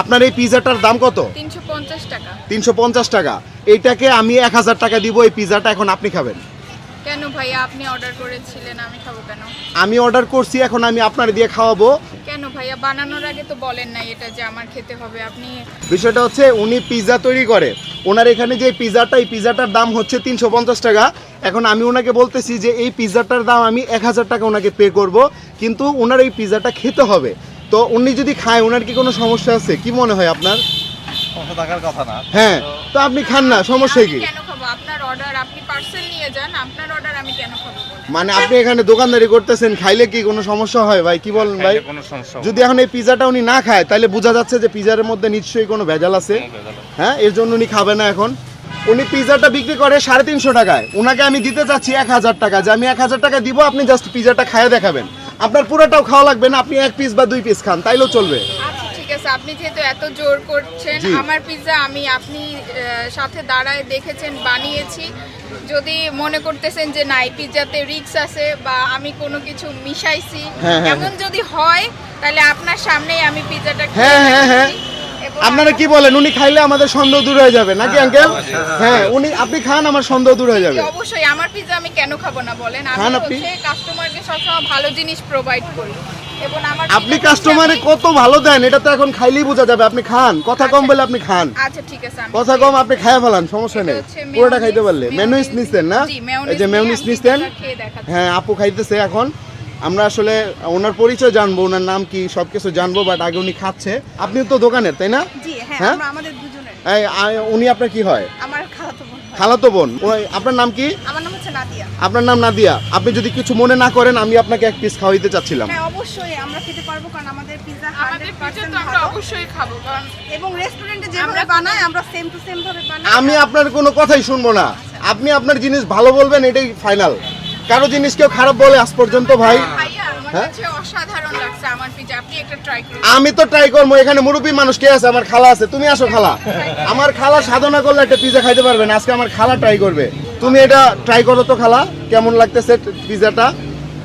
আপনার এই পিজাটার দাম কত? তিনশো পঞ্চাশ টাকা। এইটাকে আমি এক হাজার টাকা দিব এই পিজাটা এখন আপনি খাবেন। কেন ভাইয়া আপনি অর্ডার করেছিলেন আমি খাব কেন? আমি অর্ডার করছি এখন আমি আপনার দিয়ে খাওয়াবো। কেন ভাইয়া বানানোর আগে তো বলেন নাই এটা যে আমার খেতে হবে আপনি বিষয়টা হচ্ছে উনি পিৎজা তৈরি করে। ওনার এখানে যে পিৎজাটা এই পিৎজাটার দাম হচ্ছে তিনশো পঞ্চাশ টাকা। এখন আমি ওনাকে বলতেছি যে এই পিৎজাটার দাম আমি এক হাজার টাকা ওনাকে পে করব কিন্তু ওনার এই পিৎজাটা খেতে হবে। তো উনি যদি খায় ওনার কি কোনো সমস্যা আছে? কি মনে হয় আপনার? সমস্যা থাকার কথা না। হ্যাঁ তো আপনি খান না সমস্যা কি? কেন খাব? আপনার অর্ডার আপনি পার্সেল নিয়ে যান আপনার অর্ডার আমি কেন খাব মানে আপনি এখানে দোকানদারি করতেছেন খাইলে কি কোনো সমস্যা হয়? ভাই কি বলেন ভাই? কোনো সমস্যা যদি এখন এই পিৎজাটা উনি না খায় তাহলে বোঝা যাচ্ছে যে পিৎজার মধ্যে নিশ্চয়ই কোনো ভেজাল আছে। হ্যাঁ এর জন্য উনি খাবে না এখন। উনি পিৎজাটা বিক্রি করে সাড়ে তিনশো টাকায়। ওনাকে আমি দিতে চাচ্ছি এক হাজার টাকা। যে আমি এক হাজার টাকা দিব আপনি জাস্ট পিৎজাটা খাইয়ে দেখাবেন। আপনার পুরোটাও খাওয়া লাগবে না আপনি এক পিস বা দুই পিস খান তাইলেও চলবে। আচ্ছা ঠিক আছে আপনি যেহেতু এত জোর করছেন আমার পিৎজা আমি আপনি সাথে দাঁড়ায় দেখেছেন বানিয়েছি। যদি মনে করতেছেন যে না এই পিৎজাতে রিক্স আছে বা আমি কোনো কিছু মিশাইছি হ্যাঁ, হ্যাঁ, এমন যদি হয় তাহলে আপনার সামনেই আমি পিৎজাটা হ্যাঁ, হ্যাঁ, হ্যাঁ। আপনারা কি বলেন? উনি খাইলে আমাদের সন্দেহ দূর হয়ে যাবে নাকি আঙ্কেল হ্যাঁ উনি আপনি খান আমার সন্দেহ দূর হয়ে যাবে। অবশ্যই আমার পিৎজা আমি কেন খাব না বলেন? আমি খান আপনি? হচ্ছে কাস্টমারকে সবসময় ভালো জিনিস প্রোভাইড করি। আপনি কাস্টমারে কত ভালো দেন এটা তো এখন খাইলেই বোঝা যাবে আপনি খান। কথা কম বলে আপনি খান। আচ্ছা ঠিক আছে কথা কম আপনি খাইয়া ফেলান সমস্যা নেই। পুরোটা খাইতে পারলে। মেনুইস নিচ্ছেন না? জি, এই যে খেয়ে দেখাচ্ছি। হ্যাঁ আপু খাইতেছে এখন। আমরা আসলে ওনার পরিচয় জানব ওনার নাম কি সবকিছু জানব বাট আগে উনি খাচ্ছে। আপনিও তো দোকানের তাই না? হ্যাঁ হ্যাঁ? আমাদের দুজনের। উনি আপনার কি হয়? আমার খালাতো বোন খালাতো বোন। আপনার নাম কি? আমার নাম হচ্ছে নাদিয়া। আপনার নাম নাদিয়া। আপনি যদি কিছু মনে না করেন আমি আপনাকে এক পিস খাওয়াইতে চাচ্ছিলাম। হ্যাঁ অবশ্যই আমরা খেতে পারব কারণ আমাদের পিৎজা আমাদের পিৎজা তো আমরা অবশ্যই খাব কারণ এবং রেস্টুরেন্টে যেভাবে বানাই আমরা সেম টু সেম ভাবে বানাই। আমি আপনার কোনো কথাই শুনব না। আপনি আপনার জিনিস ভালো বলবেন এটাই ফাইনাল কারও জিনিস কেউ খারাপ বলে আজ পর্যন্ত ভাই। হ্যাঁ? আপনি আমি তো ট্রাই করব এখানে মুরব্বী মানুষ কে আছে? আমার খালা আছে। তুমি আসো খালা। আমার খালা সাধনা করলে একটা পিজা খাইতে পারবে না। আজকে আমার খালা ট্রাই করবে। তুমি এটা ট্রাই করো তো খালা। কেমন লাগতেছে পিজাটা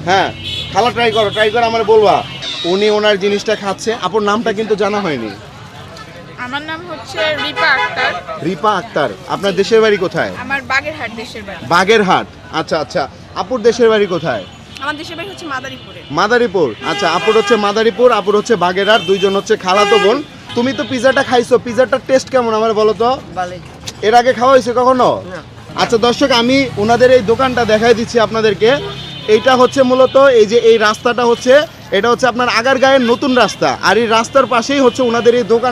হ্যাঁ খালা ট্রাই করো ট্রাই করে আমার বলবা। উনি ওনার জিনিসটা খাচ্ছে। আপুর নামটা কিন্তু জানা হয়নি। আমার নাম হচ্ছে রিপা আক্তার। রিপা আক্তার। আপনার দেশের বাড়ি কোথায়? আমার বাগেরহাট দেশের বাড়ি। বাগেরহাট। আচ্ছা আচ্ছা। আপুর দেশের বাড়ি কোথায়? আমার দেশের বাড়ি হচ্ছে মাদারীপুরে। মাদারীপুর। আচ্ছা আপুর হচ্ছে মাদারীপুর আপুর হচ্ছে বাগেরহাট দুইজন হচ্ছে খালাতো বোন। তুমি তো পিজাটা খাইছো পিজাটার টেস্ট কেমন আমার বলো তো? এর আগে খাওয়া হয়েছে কখনো? আচ্ছা দর্শক আমি ওনাদের এই দোকানটা দেখাই দিচ্ছি আপনাদেরকে। এইটা হচ্ছে মূলত এই যে এই রাস্তাটা হচ্ছে এটা হচ্ছে আপনার আগারগাঁয়ের নতুন রাস্তা। আর এই রাস্তার পাশেই হচ্ছে ওনাদের এই দোকান।